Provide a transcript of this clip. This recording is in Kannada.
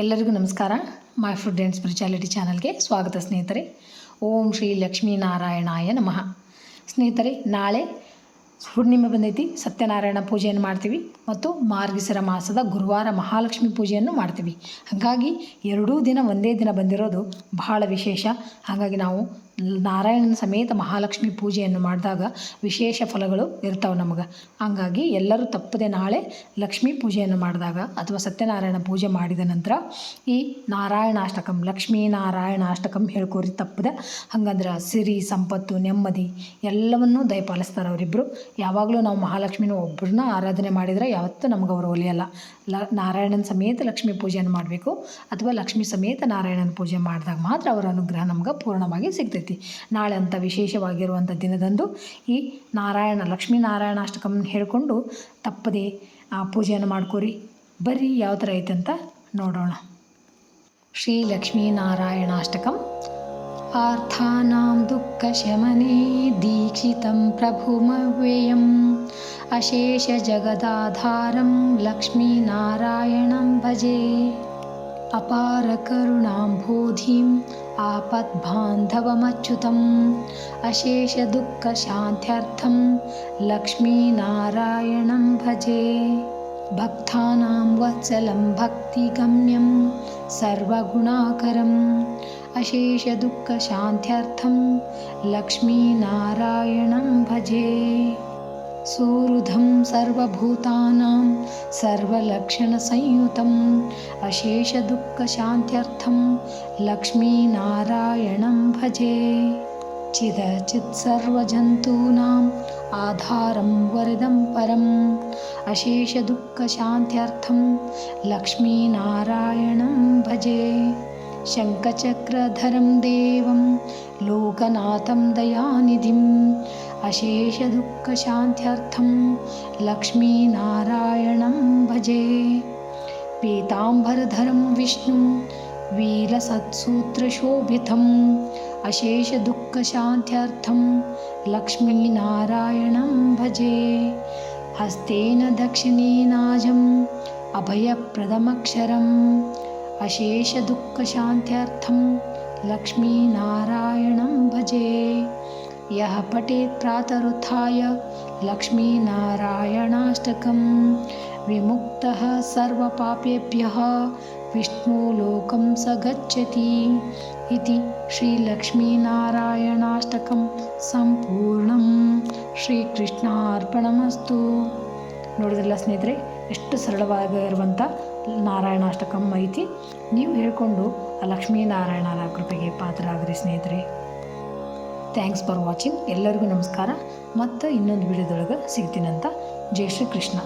ಎಲ್ಲರಿಗೂ ನಮಸ್ಕಾರ. ಮೈ ಫುಡ್ ಆ್ಯಂಡ್ ಸ್ಪಿರಿಚಾಲಿಟಿ ಚಾನಲ್ಗೆ ಸ್ವಾಗತ ಸ್ನೇಹಿತರೆ. ಓಂ ಶ್ರೀ ಲಕ್ಷ್ಮೀನಾರಾಯಣಾಯ ನಮಃ. ಸ್ನೇಹಿತರೆ, ನಾಳೆ ಹುಣ್ಣಿಮೆ ಬಂದೈತಿ, ಸತ್ಯನಾರಾಯಣ ಪೂಜೆಯನ್ನು ಮಾಡ್ತೀವಿ ಮತ್ತು ಮಾರ್ಗಿಸರ ಮಾಸದ ಗುರುವಾರ ಮಹಾಲಕ್ಷ್ಮಿ ಪೂಜೆಯನ್ನು ಮಾಡ್ತೀವಿ. ಹಾಗಾಗಿ ಎರಡೂ ದಿನ ಒಂದೇ ದಿನ ಬಂದಿರೋದು ಬಹಳ ವಿಶೇಷ. ಹಾಗಾಗಿ ನಾವು ನಾರಾಯಣನ ಸಮೇತ ಮಹಾಲಕ್ಷ್ಮಿ ಪೂಜೆಯನ್ನು ಮಾಡಿದಾಗ ವಿಶೇಷ ಫಲಗಳು ಇರ್ತಾವೆ ನಮಗೆ. ಹಂಗಾಗಿ ಎಲ್ಲರೂ ತಪ್ಪದೆ ನಾಳೆ ಲಕ್ಷ್ಮೀ ಪೂಜೆಯನ್ನು ಮಾಡಿದಾಗ ಅಥವಾ ಸತ್ಯನಾರಾಯಣ ಪೂಜೆ ಮಾಡಿದ ನಂತರ ಈ ನಾರಾಯಣಾಷ್ಟಕಂ, ಲಕ್ಷ್ಮೀ ನಾರಾಯಣಾಷ್ಟಕಂ ಹೇಳ್ಕೋರಿ ತಪ್ಪದೆ. ಹಂಗಂದ್ರೆ ಸಿರಿ, ಸಂಪತ್ತು, ನೆಮ್ಮದಿ ಎಲ್ಲವನ್ನೂ ದಯಪಾಲಿಸ್ತಾರೆ ಅವರಿಬ್ಬರು ಯಾವಾಗಲೂ ನಾವು ಮಹಾಲಕ್ಷ್ಮಿನ ಒಬ್ಬರನ್ನ ಆರಾಧನೆ ಮಾಡಿದರೆ ಯಾವತ್ತೂ ನಮ್ಗೆ ಅವರು ಒಲಿಯಲ್ಲ. ಲ, ನಾರಾಯಣನ ಸಮೇತ ಲಕ್ಷ್ಮೀ ಪೂಜೆಯನ್ನು ಮಾಡಬೇಕು ಅಥವಾ ಲಕ್ಷ್ಮೀ ಸಮೇತ ನಾರಾಯಣನ ಪೂಜೆ ಮಾಡಿದಾಗ ಮಾತ್ರ ಅವರ ಅನುಗ್ರಹ ನಮ್ಗೆ ಪೂರ್ಣವಾಗಿ ಸಿಗ್ತೈತಿ. ನಾಳೆ ಅಂತ ವಿಶೇಷವಾಗಿರುವಂಥ ದಿನದಂದು ಈ ನಾರಾಯಣ ಲಕ್ಷ್ಮೀನಾರಾಯಣ ಅಷ್ಟಕಮ್ ಹೇಳಿಕೊಂಡು ತಪ್ಪದೆ ಆ ಪೂಜೆಯನ್ನು ಮಾಡ್ಕೋರಿ. ಬರೀ ಯಾವ ಥರ ಐತೆ ಅಂತ ನೋಡೋಣ. ಶ್ರೀ ಲಕ್ಷ್ಮೀನಾರಾಯಣ ಅಷ್ಟಕಂ ಆರ್ಥಾನಾಂ ದುಃಖಶಮನೆ ದೀಕ್ಷಿತಂ ಪ್ರಭುಮವ್ಯಯಂ. ಅಶೇಷ ಜಗದಾಧಾರಂ ಲಕ್ಷ್ಮೀನಾರಾಯಣಂ ಭಜೇ. बोधिम् आपद्बान्धवमच्युतम्। अशेषदुःखशान्त्यर्थं लक्ष्मीनारायणं भजे। भक्तानां वत्सलं भक्तिगम्यं सर्वगुणाकरम्। अशेषदुःखशान्त्यर्थं लक्ष्मीनारायणं भजे सुहृदं सर्वभूतानां सर्वलक्षणसंयुतम् अशेषदुःखशान्त्यर्थं लक्ष्मीनारायणं भजे। चिदचित्सर्वजन्तूनाम् आधारं वरदं परम् अशेषदुःखशान्त्यर्थं लक्ष्मीनारायणं भजे। शङ्खचक्रधरं देवं लोकनाथं दयानिधिम् अशेषदुःखशान्त्यर्थं लक्ष्मीनारायणं भजे। पीताम्बरधरं विष्णुं वीरसत्सूत्रशोभितम् अशेषदुःखशान्त्यर्थं लक्ष्मीनारायणं भजे। हस्तेन दक्षिणेनाजम् अभयप्रदमक्षरम् अशेषदुःखशान्त्यर्थं लक्ष्मीनारायणं भजे यः पठेत् प्रातरुत्थाय लक्ष्मीनारायणाष्टकं विमुक्तः सर्वपापेभ्यः विष्णुलोकं स गच्छति इति श्रीलक्ष्मीनारायणाष्टकं सम्पूर्णं ಶ್ರೀಕೃಷ್ಣಾರ್ಪಣಮಸ್ತು ನೋಡಿದ್ರಲ್ಲ ಸ್ನೇಹಿತರೆ ಎಷ್ಟು ಸರಳವಾಗಿರುವಂಥ ನಾರಾಯಣಾಷ್ಟಕಂ ಐತಿ ನೀವು ಹೇಳ್ಕೊಂಡು ಆ ಲಕ್ಷ್ಮೀನಾರಾಯಣರ ಕೃಪೆಗೆ ಪಾತ್ರರಾಗ್ರಿ ಸ್ನೇಹಿತರೆ ಥ್ಯಾಂಕ್ಸ್ ಫಾರ್ ವಾಚಿಂಗ್ ಎಲ್ಲರಿಗೂ ನಮಸ್ಕಾರ. ಮತ್ತು ಇನ್ನೊಂದು ವಿಡಿಯೋದೊಳಗೆ ಸಿಗ್ತೀನಂತ ಜೈ ಶ್ರೀ ಕೃಷ್ಣ